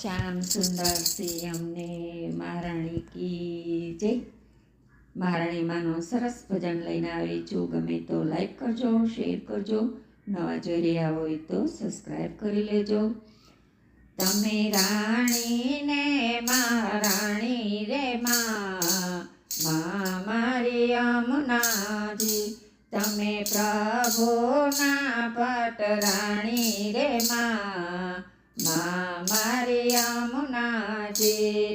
શ્યામ સુંદર સિંહ અમને મહારાણી કી જય. મહારાણી માનો સરસ ભજન લઈને આવી. છું ગમે તો લાઈક કરજો શેર કરજો. નવા જોઈ રહ્યા હોય તો સબસ્ક્રાઈબ કરી લેજો. તમે રાણીને મહારાણી રે મા મારી યમુનાજી તમે પ્રભુના પટરાણી રે મા મારી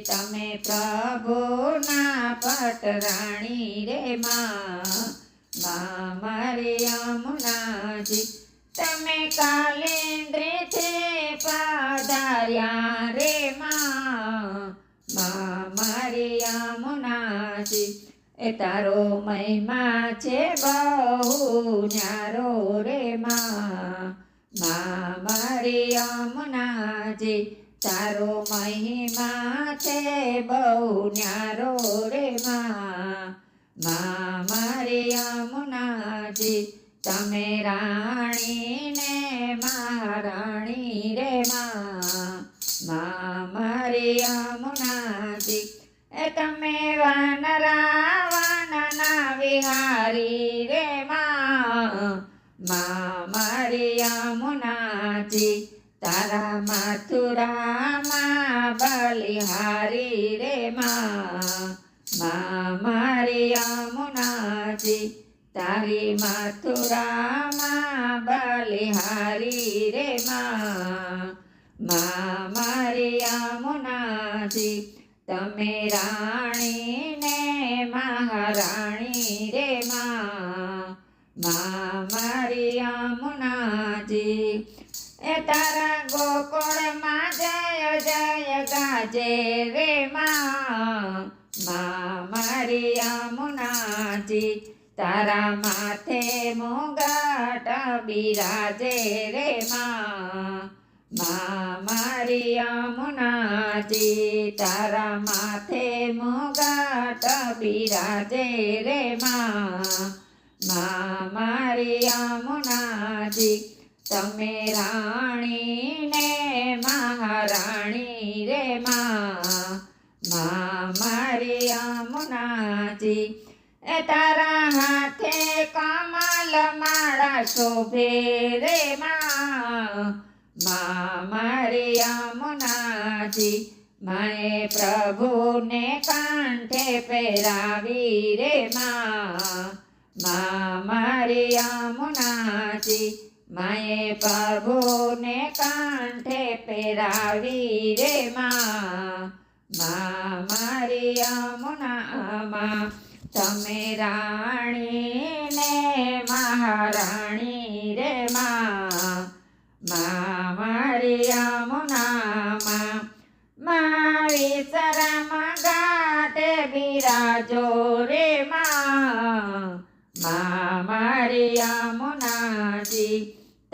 તમે પ્રભુના પટરાણી રે માં. મારી યમુનાજી તમે કાલેન્દ્રથી પાધાર્યા રે માં. મારી યમુનાજી એ તારો મહિમા છે બહુ ન્યારો રે મા. મારી યમુનાજી તારો મહિમા છે બહુ ન્યારો રે માં. મારી યમુનાજી, તમે રાણીને મહારાણી રે માં. મારી યમુનાજી, એ તમે વાનરા વાનના વિહારી રે માં તારા મથુરામાં બલિહારી રે માં. મારી યમુનાજી, તારી મથુરામાં બલિહારી રે માં. મારી યમુનાજી, તમે રાણીને મહારાણી રે માં મારી યમુનાજી એ તારા ગોકુળમાં જય જય ગાજે રે માં. મારી યમુનાજી, તારા માથે મોગાટ બિરાજે રે માં. મારી યમુનાજી, તારા માથે મોગાટ બિરાજે રે માં મારી યમુનાજી તમે રાણીને મહારાણી રે માં મારી યમુનાજી એ તારા હાથે કમલ માળા શોભે રે મા મારી યમુનાજી માએ પ્રભુને કાંઠે પહેરાવી રે માં મારી યમુનાજી માએ પ્રભુને કાંઠે પહેરાવી રે માં. મારી યમુનામાં તમે રાણીને મહારાણી રે માં. મારી યમુનામાં મારી શરમ ગાટે બિરાજો રે માં. મારી યમુનાજી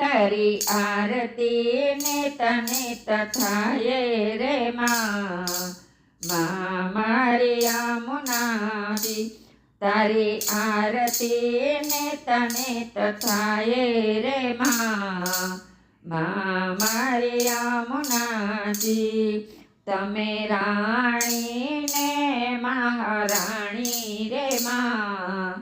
તારી આરતી ને તને તથાયે રે માં. મારી યમુનાજી તારી આરતી ને તને તથાયે રે માં. મારી યમુનાજી તમે રાણીને મહારાણી રે મા.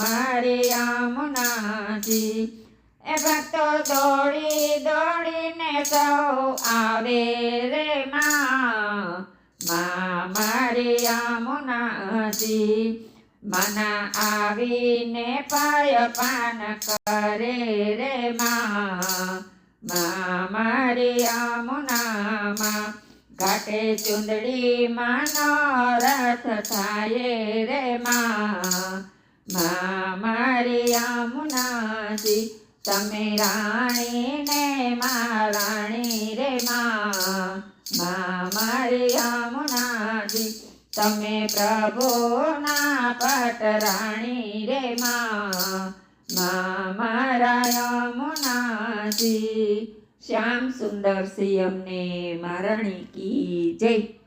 મારી યમુનાજી એ ભક્તો દોડી દોડીને સૌ આવે રે માં. મારી યમુનાજી, મના આવીને પાય પાન કરે રે માં. મારી યમુનામાં ઘાટે ચુંદડી માનો રથ થાય રે માં. મારી યમુનાજી તમે રાણીને મા રાણી રે માં મારી યમુનાજી. તમે પ્રભુના પટરાણી રે માં મારા યમુનાજી. શ્યામ સુંદર સિંહ અમને મહારાણી કી જય.